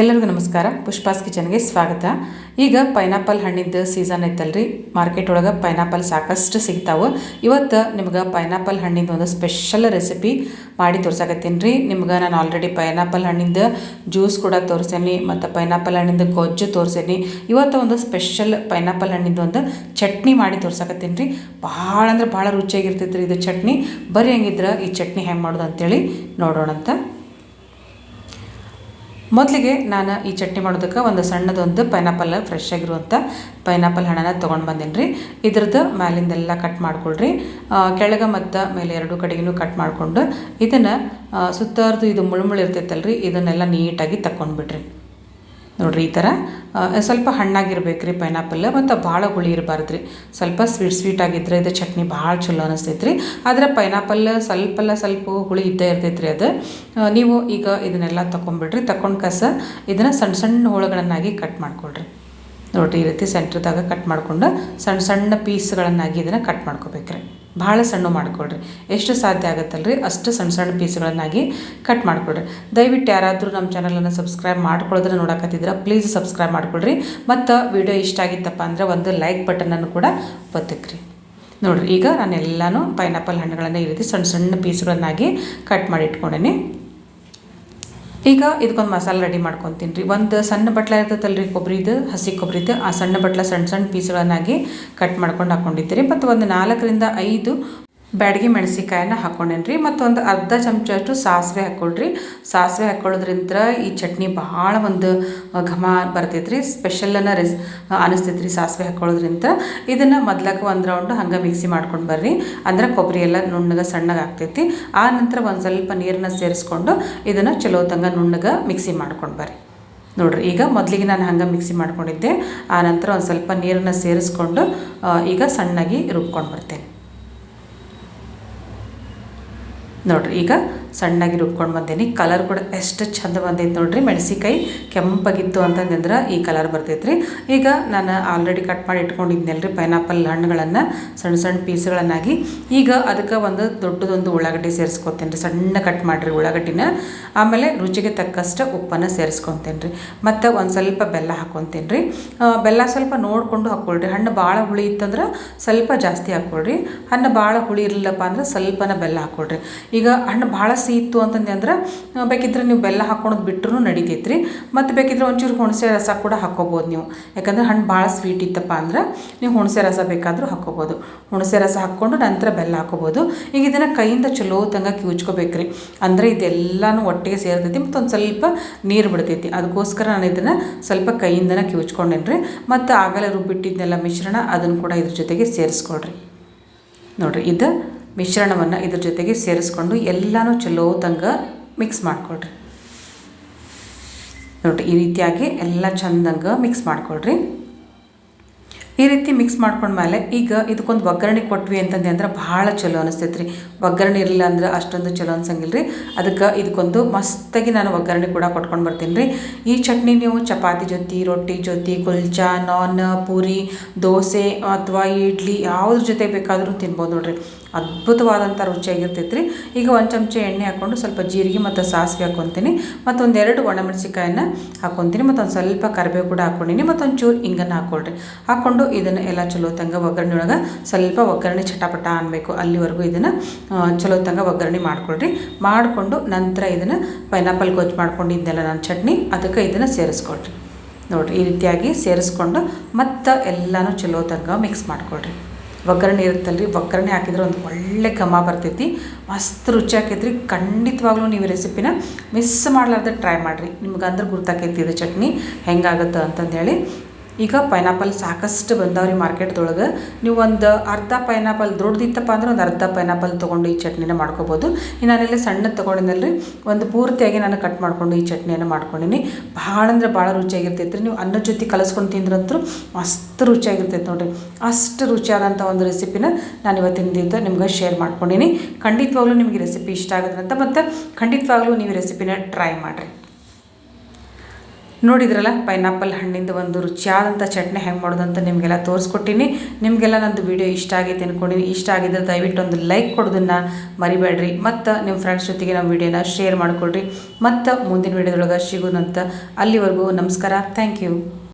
ಎಲ್ಲರಿಗೂ ನಮಸ್ಕಾರ. ಪುಷ್ಪಾಸ್ ಕಿಚನ್ಗೆ ಸ್ವಾಗತ. ಈಗ ಪೈನಾಪಲ್ ಹಣ್ಣಿದ್ದು ಸೀಸನ್ ಐತಲ್ರಿ. ಮಾರ್ಕೆಟ್ ಒಳಗೆ ಪೈನಾಪಲ್ ಸಾಕಷ್ಟು ಸಿಗ್ತಾವೆ. ಇವತ್ತು ನಿಮ್ಗೆ ಪೈನಾಪಲ್ ಹಣ್ಣಿಂದು ಒಂದು ಸ್ಪೆಷಲ್ ರೆಸಿಪಿ ಮಾಡಿ ತೋರ್ಸಾಕತ್ತೀನಿ. ರೀ ನಿಮ್ಗೆ ನಾನು ಆಲ್ರೆಡಿ ಪೈನಾಪಲ್ ಹಣ್ಣಿಂದ ಜ್ಯೂಸ್ ಕೂಡ ತೋರಿಸೇನಿ, ಮತ್ತು ಪೈನಾಪಲ್ ಹಣ್ಣಿಂದ ಗೊಜ್ಜು ತೋರಿಸೇನಿ. ಇವತ್ತು ಒಂದು ಸ್ಪೆಷಲ್ ಪೈನಾಪಲ್ ಹಣ್ಣಿಂದು ಒಂದು ಚಟ್ನಿ ಮಾಡಿ ತೋರ್ಸಾಕತ್ತೀನಿ. ರೀ ಭಾಳ ಅಂದ್ರೆ ಭಾಳ ರುಚಿಯಾಗಿರ್ತೈತೆ ರೀ ಇದು ಚಟ್ನಿ. ಬರೀ ಹೆಂಗಿದ್ರೆ ಈ ಚಟ್ನಿ ಹೆಂಗೆ ಮಾಡೋದು ಅಂತೇಳಿ ನೋಡೋಣಂತ. ಮೊದಲಿಗೆ ನಾನು ಈ ಚಟ್ನಿ ಮಾಡೋದಕ್ಕೆ ಒಂದು ಸಣ್ಣದೊಂದು ಪೈನಾಪಲ್ ಫ್ರೆಶ್ ಆಗಿರುವಂಥ ಪೈನಾಪಲ್ ಹಣ್ಣನ್ನ ತೊಗೊಂಡು ಬಂದೀನಿ ರೀ ಇದ್ರದ್ದು ಮ್ಯಾಲಿಂದೆಲ್ಲ ಕಟ್ ಮಾಡ್ಕೊಳ್ರಿ. ಕೆಳಗೆ ಮತ್ತು ಮೇಲೆ ಎರಡು ಕಡೆಗೂ ಕಟ್ ಮಾಡಿಕೊಂಡು ಇದನ್ನು ಸುತ್ತಾರ್ದು ಇದು ಮುಳುಮುಳು ರೀ ಇದನ್ನೆಲ್ಲ ನೀಟಾಗಿ ತಗೊಂಡ್ಬಿಡ್ರಿ ನೋಡ್ರಿ ಈ ಥರ ಸ್ವಲ್ಪ ಹಣ್ಣಾಗಿರ್ಬೇಕು ರೀ ಪೈನಾಪಲ್. ಮತ್ತು ಭಾಳ ಹುಳಿ ಇರಬಾರ್ದು ರೀ. ಸ್ವಲ್ಪ ಸ್ವೀಟ್ ಸ್ವೀಟ್ ಆಗಿದ್ರೆ ಇದು ಚಟ್ನಿ ಭಾಳ ಚಲೋ ಅನಿಸ್ತೈತೆ ರೀ. ಆದರೆ ಪೈನಾಪಲ್ ಸ್ವಲ್ಪಲ್ಲ ಸ್ವಲ್ಪ ಹುಳಿ ಇದ್ದೇ ಇರ್ತೈತೆ ರೀ ಅದು. ನೀವು ಈಗ ಇದನ್ನೆಲ್ಲ ತೊಗೊಂಡ್ಬಿಡ್ರಿ ತಗೊಂಡು ಕಸ ಇದನ್ನು ಸಣ್ಣ ಸಣ್ಣ ಹೋಳುಗಳನ್ನಾಗಿ ಕಟ್ ಮಾಡ್ಕೊಳ್ರಿ. ನೋಡ್ರಿ ಈ ರೀತಿ ಸೆಂಟ್ರದಾಗ ಕಟ್ ಮಾಡ್ಕೊಂಡು ಸಣ್ಣ ಸಣ್ಣ ಪೀಸ್ಗಳನ್ನಾಗಿ ಇದನ್ನು ಕಟ್ ಮಾಡ್ಕೋಬೇಕ್ರಿ. ಭಾಳ ಸಣ್ಣ ಮಾಡ್ಕೊಳ್ರಿ. ಎಷ್ಟು ಸಾಧ್ಯ ಆಗುತ್ತಲ್ರಿ? ಅಷ್ಟು ಸಣ್ಣ ಸಣ್ಣ ಪೀಸ್ಗಳನ್ನಾಗಿ ಕಟ್ ಮಾಡ್ಕೊಳ್ರಿ. ದಯವಿಟ್ಟು ಯಾರಾದರೂ ನಮ್ಮ ಚಾನಲನ್ನು ಸಬ್ಸ್ಕ್ರೈಬ್ ಮಾಡ್ಕೊಳ್ಳೋದ್ರೆ ನೋಡಕತ್ತಿದ್ರೆ ಪ್ಲೀಸ್ ಸಬ್ಸ್ಕ್ರೈಬ್ ಮಾಡ್ಕೊಳ್ರಿ. ಮತ್ತು ವಿಡಿಯೋ ಇಷ್ಟ ಆಗಿತ್ತಪ್ಪ ಅಂದರೆ ಒಂದು ಲೈಕ್ ಬಟನನ್ನು ಕೂಡ ಒತ್ತಕ್ರಿ. ನೋಡ್ರಿ, ಈಗ ನಾನು ಎಲ್ಲನೂ ಪೈನಾಪಲ್ ಹಣ್ಣುಗಳನ್ನು ಈ ರೀತಿ ಸಣ್ಣ ಸಣ್ಣ ಪೀಸ್ಗಳನ್ನಾಗಿ ಕಟ್ ಮಾಡಿ ಇಟ್ಕೊಂಡೇನಿ. ಈಗ ಇದಕ್ಕೊಂದು ಮಸಾಲೆ ರೆಡಿ ಮಾಡ್ಕೊತೀನಿ ರೀ. ಒಂದು ಸಣ್ಣ ಬಟ್ಲ ಇರ್ತೈತಲ್ರಿ ಕೊಬ್ಬರಿದು ಹಸಿ ಕೊಬ್ಬರಿದು ಆ ಸಣ್ಣ ಬಟ್ಲ ಸಣ್ಣ ಸಣ್ಣ ಪೀಸ್ಗಳನ್ನಾಗಿ ಕಟ್ ಮಾಡ್ಕೊಂಡು ಹಾಕ್ಕೊಂಡಿದ್ದೀರಿ ಮತ್ತು ಒಂದು ನಾಲ್ಕರಿಂದ ಐದು ಬ್ಯಾಡಗಿ ಮೆಣಸಿಕಾಯನ್ನ ಹಾಕೊಂಡೇನಿ ಮತ್ತೊಂದು ಅರ್ಧ ಚಮಚಷ್ಟು ಸಾಸಿವೆ ಹಾಕ್ಕೊಳ್ರಿ ಸಾಸಿವೆ ಹಾಕ್ಕೊಳ್ಳೋದ್ರಿಂದ ಈ ಚಟ್ನಿ ಭಾಳ ಒಂದು ಘಮ ಬರ್ತೈತೆ ರೀ ಸ್ಪೆಷಲನ್ನ ರೆಸ್ ಅನಿಸ್ತೈತೆ ರೀ ಸಾಸಿವೆ ಹಾಕ್ಕೊಳ್ಳೋದ್ರಿಂದ ಇದನ್ನು ಮೊದ್ಲಕ್ಕೆ ಒಂದು ರೌಂಡ್ ಹಂಗೆ ಮಿಕ್ಸಿ ಮಾಡ್ಕೊಂಡು ಬರ್ರಿ. ಅಂದ್ರೆ ಕೊಬ್ಬರಿ ಎಲ್ಲ ನುಣ್ಣಗೆ ಸಣ್ಣಗೆ ಆಗ್ತೈತಿ. ಆ ನಂತರ ಒಂದು ಸ್ವಲ್ಪ ನೀರನ್ನ ಸೇರಿಸ್ಕೊಂಡು ಇದನ್ನು ಚಲೋ ತಂಗ ನುಣ್ಣಗೆ ಮಿಕ್ಸಿ ಮಾಡ್ಕೊಂಡು ಬರ್ರಿ. ನೋಡ್ರಿ, ಈಗ ಮೊದಲಿಗೆ ನಾನು ಹಂಗೆ ಮಿಕ್ಸಿ ಮಾಡ್ಕೊಂಡಿದ್ದೆ. ಆ ನಂತರ ಒಂದು ಸ್ವಲ್ಪ ನೀರನ್ನ ಸೇರಿಸ್ಕೊಂಡು ಈಗ ಸಣ್ಣಗೆ ರುಬ್ಕೊಂಡು ಬರ್ತೇನೆ. ನೋಡ್ರಿ ಈಗ ಸಣ್ಣಗೆ ರುಬ್ಕೊಂಡು ಬಂದೇನಿ. ಕಲರ್ ಕೂಡ ಎಷ್ಟು ಚಂದ ಬಂದೈತೆ ನೋಡ್ರಿ. ಮೆಣಸಿಕಾಯಿ ಕೆಂಪಾಗಿತ್ತು ಅಂತಂದ್ರೆ ಈ ಕಲರ್ ಬರ್ತೈತೆ ರೀ ಈಗ ನಾನು ಆಲ್ರೆಡಿ ಕಟ್ ಮಾಡಿ ಇಟ್ಕೊಂಡಿದ್ನಲ್ರಿ ಪೈನಾಪಲ್ ಹಣ್ಣುಗಳನ್ನು ಸಣ್ಣ ಸಣ್ಣ ಪೀಸ್ಗಳನ್ನಾಗಿ. ಈಗ ಅದಕ್ಕೆ ಒಂದು ದೊಡ್ಡದೊಂದು ಉಳ್ಳಾಗಡ್ಡೆ ಸೇರಿಸ್ಕೊತೇನೆ ರೀ ಸಣ್ಣ ಕಟ್ ಮಾಡಿರಿ ಉಳ್ಳಾಗಡ್ಡಿನ. ಆಮೇಲೆ ರುಚಿಗೆ ತಕ್ಕಷ್ಟು ಉಪ್ಪನ್ನು ಸೇರಿಸ್ಕೊತೇನೆ ರೀ ಮತ್ತು ಒಂದು ಸ್ವಲ್ಪ ಬೆಲ್ಲ ಹಾಕ್ಕೊತೇನೆ ರೀ ಬೆಲ್ಲ ಸ್ವಲ್ಪ ನೋಡಿಕೊಂಡು ಹಾಕ್ಕೊಳ್ರಿ ಹಣ್ಣು ಭಾಳ ಹುಳಿ ಇತ್ತಂದ್ರೆ ಸ್ವಲ್ಪ ಜಾಸ್ತಿ ಹಾಕ್ಕೊಳ್ರಿ ಹಣ್ಣು ಭಾಳ ಹುಳಿ ಇರಲಿಲ್ಲಪ್ಪ ಅಂದ್ರೆ ಸ್ವಲ್ಪನ ಬೆಲ್ಲ ಹಾಕ್ಕೊಳ್ರಿ ಈಗ ಹಣ್ಣು ಭಾಳ ಸಿಹಿ ಇತ್ತು ಅಂತಂದು ಅಂದ್ರೆ ಬೇಕಿದ್ರೆ ನೀವು ಬೆಲ್ಲ ಹಾಕ್ಕೊಳೋದು ಬಿಟ್ಟರು ನಡಿತೈತೆ ರೀ ಮತ್ತು ಬೇಕಿದ್ರೆ ಒಂಚೂರು ಹುಣಸೆ ರಸ ಕೂಡ ಹಾಕ್ಕೋಬೋದು ನೀವು. ಯಾಕಂದ್ರೆ ಹಣ್ಣು ಭಾಳ ಸ್ವೀಟ್ ಇತ್ತಪ್ಪ ಅಂದ್ರೆ, ನೀವು ಹುಣಸೆ ರಸ ಬೇಕಾದರೂ ಹಾಕ್ಕೋಬೋದು ಹುಣಸೆ ರಸ ಹಾಕ್ಕೊಂಡು ನಂತರ ಬೆಲ್ಲ ಹಾಕ್ಕೋಬೋದು ಈಗ ಇದನ್ನು ಕೈಯಿಂದ ಚಲೋ ತಂಗ ಕಿವುಚ್ಕೋಬೇಕ್ರಿ. ಅಂದರೆ ಇದೆಲ್ಲನೂ ಒಟ್ಟಿಗೆ ಸೇರ್ತೈತಿ ಮತ್ತು ಒಂದು ಸ್ವಲ್ಪ ನೀರು ಬಿಡ್ತೈತಿ. ಅದಕ್ಕೋಸ್ಕರ ನಾನು ಇದನ್ನು ಸ್ವಲ್ಪ ಕೈಯಿಂದನ ಕಿವುಚ್ಕೊಂಡೇನಿ ರೀ ಮತ್ತು ಆಗಲೇ ರುಬ್ಬಿಟ್ಟಿದ್ದೆಲ್ಲ ಮಿಶ್ರಣ ಅದನ್ನು ಕೂಡ ಇದ್ರ ಜೊತೆಗೆ ಸೇರಿಸ್ಕೊಳ್ರಿ. ನೋಡಿರಿ, ಇದು ಮಿಶ್ರಣವನ್ನು ಇದ್ರ ಜೊತೆಗೆ ಸೇರಿಸ್ಕೊಂಡು ಎಲ್ಲನೂ ಚಲೋ ಮಿಕ್ಸ್ ಮಾಡ್ಕೊಳ್ರಿ. ನೋಡಿರಿ, ಈ ರೀತಿಯಾಗಿ ಎಲ್ಲ ಚಂದಂಗೆ ಮಿಕ್ಸ್ ಮಾಡ್ಕೊಳ್ರಿ. ಈ ರೀತಿ ಮಿಕ್ಸ್ ಮಾಡ್ಕೊಂಡ್ಮೇಲೆ ಈಗ ಇದಕ್ಕೊಂದು ಒಗ್ಗರಣೆ ಕೊಟ್ವಿ ಅಂತಂದೆ ಅಂದ್ರೆ ಭಾಳ ಚಲೋ ಅನಿಸ್ತೈತೆ ರೀ ಒಗ್ಗರಣೆ ಇರಲಿಲ್ಲ ಅಂದ್ರೆ ಅಷ್ಟೊಂದು ಚಲೋ ಅನ್ಸಂಗಿಲ್ಲ ರೀ ಅದಕ್ಕೆ ಇದಕ್ಕೊಂದು ಮಸ್ತಾಗಿ ನಾನು ಒಗ್ಗರಣೆ ಕೂಡ ಕೊಟ್ಕೊಂಡು ಬರ್ತೀನಿ ರೀ ಈ ಚಟ್ನಿ ನೀವು ಚಪಾತಿ ಜೊತೆ, ರೊಟ್ಟಿ ಜೊತೆ, ಕುಲ್ಚಾ, ನಾನ್, ಪೂರಿ, ದೋಸೆ ಅಥವಾ ಇಡ್ಲಿ ಯಾವುದ್ರ ಜೊತೆ ಬೇಕಾದರೂ ತಿನ್ಬೋದು ನೋಡ್ರಿ. ಅದ್ಭುತವಾದಂಥ ರುಚಿಯಾಗಿರ್ತೈತೆ ರೀ ಈಗ ಒಂದು ಚಮಚ ಎಣ್ಣೆ ಹಾಕ್ಕೊಂಡು ಸ್ವಲ್ಪ ಜೀರಿಗೆ ಮತ್ತು ಸಾಸಿವೆ ಹಾಕ್ಕೊತೀನಿ ಮತ್ತು ಒಂದೆರಡು ಒಣಮೆಣಸಿಕಾಯನ್ನ ಹಾಕ್ಕೊತೀನಿ ಮತ್ತು ಒಂದು ಸ್ವಲ್ಪ ಕರಿಬೇವು ಕೂಡ ಹಾಕ್ಕೊಂಡಿನಿ ಮತ್ತು ಒಂದು ಚೂರು ಹಿಂಗನ್ನು ಹಾಕ್ಕೊಳ್ರಿ ಹಾಕ್ಕೊಂಡು ಇದನ್ನು ಎಲ್ಲ ಚಲೋ ತಂಗ ಒಗ್ಗರಣೆ ಒಳಗೆ ಸ್ವಲ್ಪ ಒಗ್ಗರಣೆ ಚಟಪಟ ಅನ್ಬೇಕು. ಅಲ್ಲಿವರೆಗೂ ಇದನ್ನು ಚಲೋ ತಂಗ ಒಗ್ಗರಣೆ ಮಾಡ್ಕೊಳ್ರಿ. ಮಾಡಿಕೊಂಡು ನಂತರ ಇದನ್ನು ಪೈನಾಪಲ್ ಗೊಜ್ಜು ಮಾಡ್ಕೊಂಡಿದ್ದೆಲ್ಲ ನಾನು ಚಟ್ನಿ, ಅದಕ್ಕೆ ಇದನ್ನು ಸೇರಿಸ್ಕೊಳ್ರಿ. ನೋಡಿರಿ, ಈ ರೀತಿಯಾಗಿ ಸೇರಿಸ್ಕೊಂಡು ಮತ್ತು ಎಲ್ಲನೂ ಚಲೋ ತಂಗ ಮಿಕ್ಸ್ ಮಾಡ್ಕೊಳ್ರಿ. ಒಗ್ಗರಣೆ ಇರುತ್ತಲ್ರಿ, ಒಗ್ಗರಣೆ ಹಾಕಿದ್ರೆ ಒಂದು ಒಳ್ಳೆ ಘಮ ಬರ್ತೈತಿ. ಮಸ್ತ್ ರುಚಿ ಆಕೈತ್ರಿ. ಖಂಡಿತವಾಗ್ಲೂ ನೀವು ರೆಸಿಪಿನ ಮಿಸ್ ಮಾಡಲಾರ್ದೆ ಟ್ರೈ ಮಾಡಿರಿ. ನಿಮ್ಗೆ ಅಂದ್ರೆ ಗುರ್ತಾಕೈತಿ ಇದು ಚಟ್ನಿ. ಹೆಂಗಾಗುತ್ತೆ ಅಂತಂದೇಳಿ. ಈಗ ಪೈನಾಪಲ್ ಸಾಕಷ್ಟು ಬಂದಾವ್ರಿ ಮಾರ್ಕೆಟ್ದೊಳಗೆ ನೀವು ಒಂದು ಅರ್ಧ ಪೈನಾಪಲ್ ದೊಡ್ಡದಿತ್ತಪ್ಪ ಅಂದ್ರೆ ಒಂದು ಅರ್ಧ ಪೈನಾಪಲ್ ತೊಗೊಂಡು ಈ ಚಟ್ನಿನ ಮಾಡ್ಕೋಬೋದು. ಇನ್ನು ನಾನೆಲ್ಲ ಸಣ್ಣ ತೊಗೊಂಡಿನಲ್ಲಿ ಒಂದು ಪೂರ್ತಿಯಾಗಿ ನಾನು ಕಟ್ ಮಾಡಿಕೊಂಡು ಈ ಚಟ್ನಿಯನ್ನು ಮಾಡ್ಕೊಂಡಿನಿ. ಭಾಳ ಅಂದ್ರೆ ಭಾಳ ರುಚಿಯಾಗಿರ್ತೈತೆ ರೀ ನೀವು ಅನ್ನದ ಜೊತೆ ಕಲಸ್ಕೊಂಡು ತಿಂದ್ರಂತೂ ಮಸ್ತ್ ರುಚಿಯಾಗಿರ್ತೈತೆ ನೋಡಿರಿ. ಅಷ್ಟು ರುಚಿಯಾದಂಥ ಒಂದು ರೆಸಿಪಿನ ನಾನು ಇವತ್ತಿನ ದಿವಸ ನಿಮ್ಗೆ ಶೇರ್ ಮಾಡ್ಕೊಂಡಿನಿ. ಖಂಡಿತವಾಗ್ಲೂ ನಿಮಗೆ ರೆಸಿಪಿ ಇಷ್ಟ ಆಗುತ್ತೆ ಅಂತ ಮತ್ತು ಖಂಡಿತವಾಗ್ಲೂ ನೀವು ರೆಸಿಪಿನ ಟ್ರೈ ಮಾಡಿರಿ. ನೋಡಿದ್ರಲ್ಲ ಪೈನಾಪಲ್ ಹಣ್ಣಿಂದ ಒಂದು ರುಚಿಯಾದಂಥ ಚಟ್ನಿ ಹೆಂಗೆ ಮಾಡೋದಂತ ನಿಮಗೆಲ್ಲ ತೋರಿಸ್ಕೊಟ್ಟಿನಿ. ನಿಮಗೆಲ್ಲ ನಂದು ವೀಡಿಯೋ ಇಷ್ಟ ಆಗೈತೆ ಅಂದ್ಕೊಂಡಿನಿ ಇಷ್ಟ ಆಗಿದ್ರೆ ದಯವಿಟ್ಟು ಒಂದು ಲೈಕ್ ಕೊಡೋದನ್ನು ಮರಿಬೇಡ್ರಿ. ಮತ್ತು ನಿಮ್ಮ ಫ್ರೆಂಡ್ಸ್ ಜೊತೆಗೆ ನಮ್ಮ ವೀಡಿಯೋನ ಶೇರ್ ಮಾಡಿಕೊಡ್ರಿ ಮತ್ತು ಮುಂದಿನ ವೀಡಿಯೋದೊಳಗೆ ಸಿಗೋದಂತ ಅಲ್ಲಿವರೆಗೂ ನಮಸ್ಕಾರ. Thank you